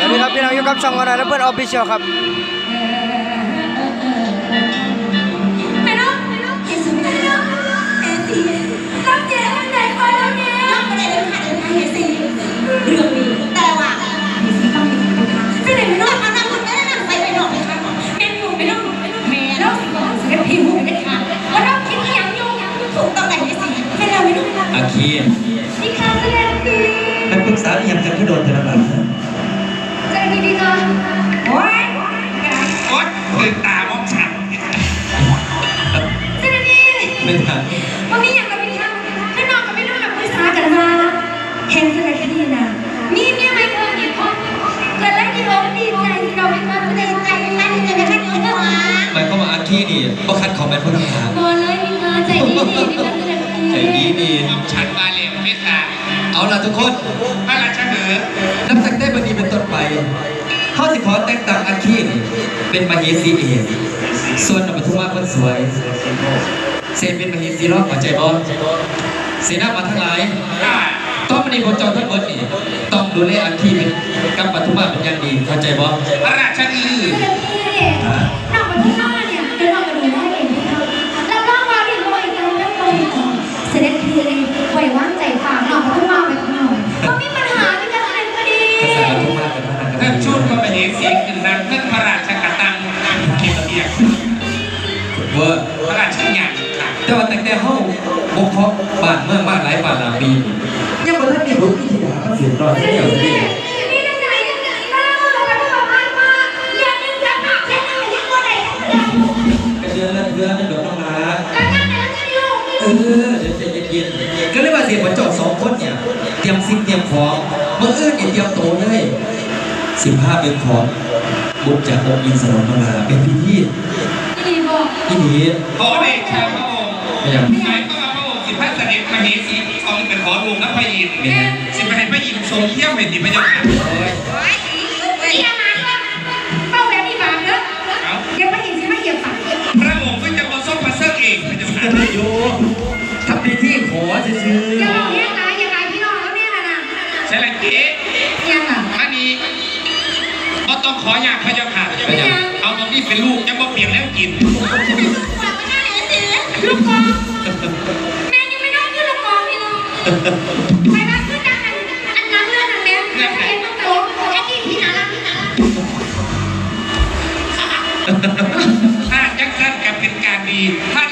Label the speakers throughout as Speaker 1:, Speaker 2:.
Speaker 1: สวัสดีครับพี่น้องอยู่กับช่องอะไรนะเพื่อนออฟฟิเชียลครับ
Speaker 2: ไม่ต้องไของเป็น
Speaker 3: ผู้ต้องหา
Speaker 2: พอเลยมีเธอใจดีดีในการแสดงคดี
Speaker 3: ใจดีดี
Speaker 4: เอาฉันมาเลยไม่ตา
Speaker 3: เอาล่ะทุกคน
Speaker 4: พระราชเหอ
Speaker 3: นับตั้งแต่บันนี้เป็นต้นไปเขาสิขอแต่งตั้งอาคีนี่เป็นมเหสีเอกส่วนนปทุมมาคนสวยเซนเป็นมเหสีรอบหัวใจบอลเสนามาทั้งหลาย
Speaker 4: ได้
Speaker 3: ต้องมันนี่บนจอทั้งหมดนี่ต้องดูแลอาคีเป็นกับปทุมมาเป็นอย่างดีเข้าใจบอล
Speaker 4: พระร
Speaker 2: พระ
Speaker 3: นางกัน
Speaker 4: ท่านชุดก็ไปเห็นเสียงขึ้นนั้นเพื่อพระราชกตังเขียนเรียก
Speaker 3: เวอร์
Speaker 4: พระราชหยังค่ะ
Speaker 3: แต่ว่าแต่แต่เฮาบ่เพาะบ้านเมืองบ้านหลายบ้านหลายปียังบ่ทันมีบุญที่ดาเสียงร้อย
Speaker 2: เส
Speaker 3: เดี
Speaker 2: ด็
Speaker 3: ยว
Speaker 2: จ
Speaker 3: สิ
Speaker 2: พี่นี่จะไหนจะไหนบ้างเราไปทำงานมาอย่าดึงกระปักแค่ไหนยังก็ไหนก็ได้
Speaker 3: ก็เดือนละเดือนนึงดอกน้องหลา
Speaker 2: แล้วงานไหนแล้วจะลูก
Speaker 3: เออเดี๋ยวใจเย็นๆก็เลยว่าเสียบ่เจ้าสองคนเนี่ยเตรียมสิ่งเตรียมของมื้ออื่นนี่เตรียมโตวเลย 15เป็นของบุญจากองค์อินทร์สนองน้องหลาเป็นพิธี
Speaker 2: นี่บอก
Speaker 3: อีหลี
Speaker 4: ขอเดชะพระองค์
Speaker 3: ไม่ยัง
Speaker 4: หมายก็ว่าพระองค์สิพระเสด็จมเหสีทองเป็นขอรวมนับพระอินทร์สิไปให้พระอินทร์ทรงเยี่ยมเป็นดิพระเจ้าค่ะ
Speaker 3: โอ้ย
Speaker 2: นี่อามาด้วยเป้าแบบนี้บาปเนอะเดี๋ยวพระอินทร์สิมาเหยียบฝัก
Speaker 4: พระองค์ก็จะมาส้มพระเสื้อเองพระเจ้าค่ะ
Speaker 3: อยู่ทำพิธีขอซื่อ
Speaker 2: อย่าบอกแย่นะอย่าไงพี่น้องแล้วแม่น่ะนะ
Speaker 4: ใช่ละเก๋
Speaker 2: ยังอะ
Speaker 4: อันนี้ก็ ต้องขออยากพระเจ้าค่ะ
Speaker 3: ๆเป็นหยัง
Speaker 4: เอาตรงนี้เป็นลูกยังบ่เปลี่ยนแล้วกิน
Speaker 2: ฝากมาหน้าเหนือสิลูกกองแม่ยังไม่นอนขึ้นลูกกองพี่น้องไปบ้านขึ้นดังอันอันนั้นเรื่องนั้นแม่เอ็นต้องโตแค่ที่พี่นาละพี่นาละ
Speaker 4: ถ้าจักสั้นกับเป็นการดีถ้า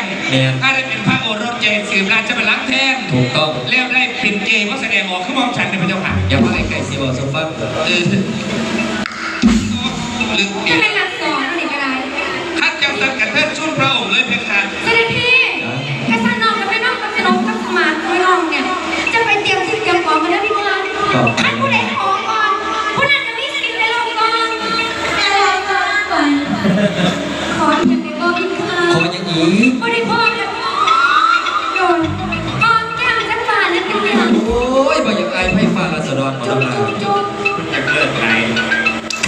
Speaker 4: ง
Speaker 3: แม่น
Speaker 4: ถ้าได้เป็นพระโอรสใจสืบราชบัลลังก์แทน
Speaker 3: ถูกต้อง
Speaker 4: แล้วได้เป็นเกย์ว่าแสดงออกขึ้นมองฉันในพระเจ้าค่ะ
Speaker 3: อย่ามาไกลๆสิบอกสมฟัง
Speaker 4: เออลึก
Speaker 2: จะเป็นหลักสอนอะไรก็ได้
Speaker 4: ท่านเจ้าสันกับเทิดชุนพระองค์เลยเพคะ
Speaker 2: เสด็จพี่กษัตริย์น้องกับแม่น้องกับสนมกับสมานตัวน้องเนี่ย จะไปเตรียมสิ่งเตรียมของมาแล้วพี่น้องท่า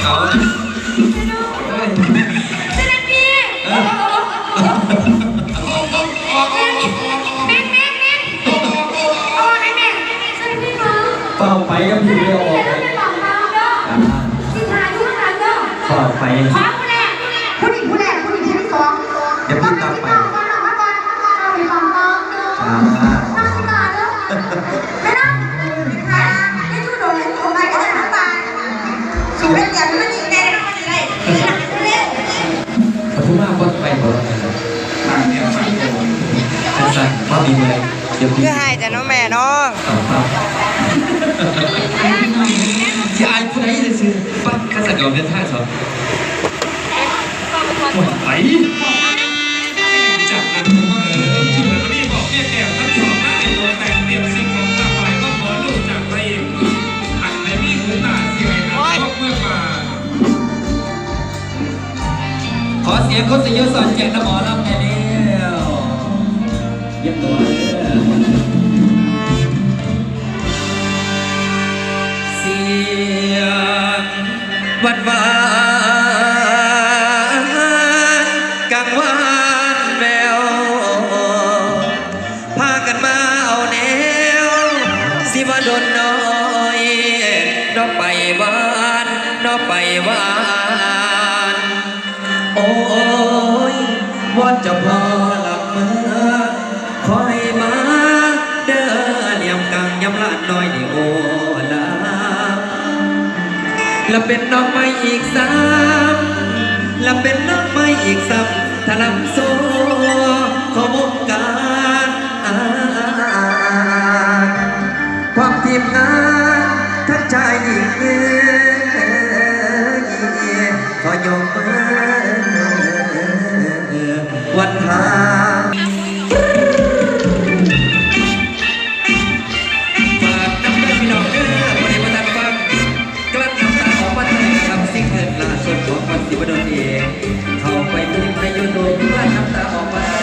Speaker 2: เเพื่อ
Speaker 1: ให้แต่น้องแม่นาะ
Speaker 3: ต่อครับที่อายผู้ใดจะซื้อปั้นข้าสัตว์ยอมเดินท่าสองหมดไป
Speaker 4: จากนั้นผมว่าเออที่เหมือนวันนี้บอกเนี่ยแก้วทั้งสองหน้าในตัวแต่งเรียมสิ่งของตาไปก็ขอลูกจากพระเอกอันไหนมีคุณตาเสียงนะชอบเมื่อมา
Speaker 3: ขอเสียงคนสยศสอนแจกน้ำหมอลำแน่เดียวยี่ยมตัว วันวานกลางวานแววพากันมาเอาแนว สิว่ดนน้อยนอไปวานนอไปวาน โอ้ยวอนจะพอ และเป็นดอกไม่อีกซ้ำและเป็นดอกไม่อีกซ้ำถ้าลำโซ่ขอวงกา ขงคนสิบดลเอง เข้าไปพิมพ์ให้ยนโดนว่าน้ำตาออกมา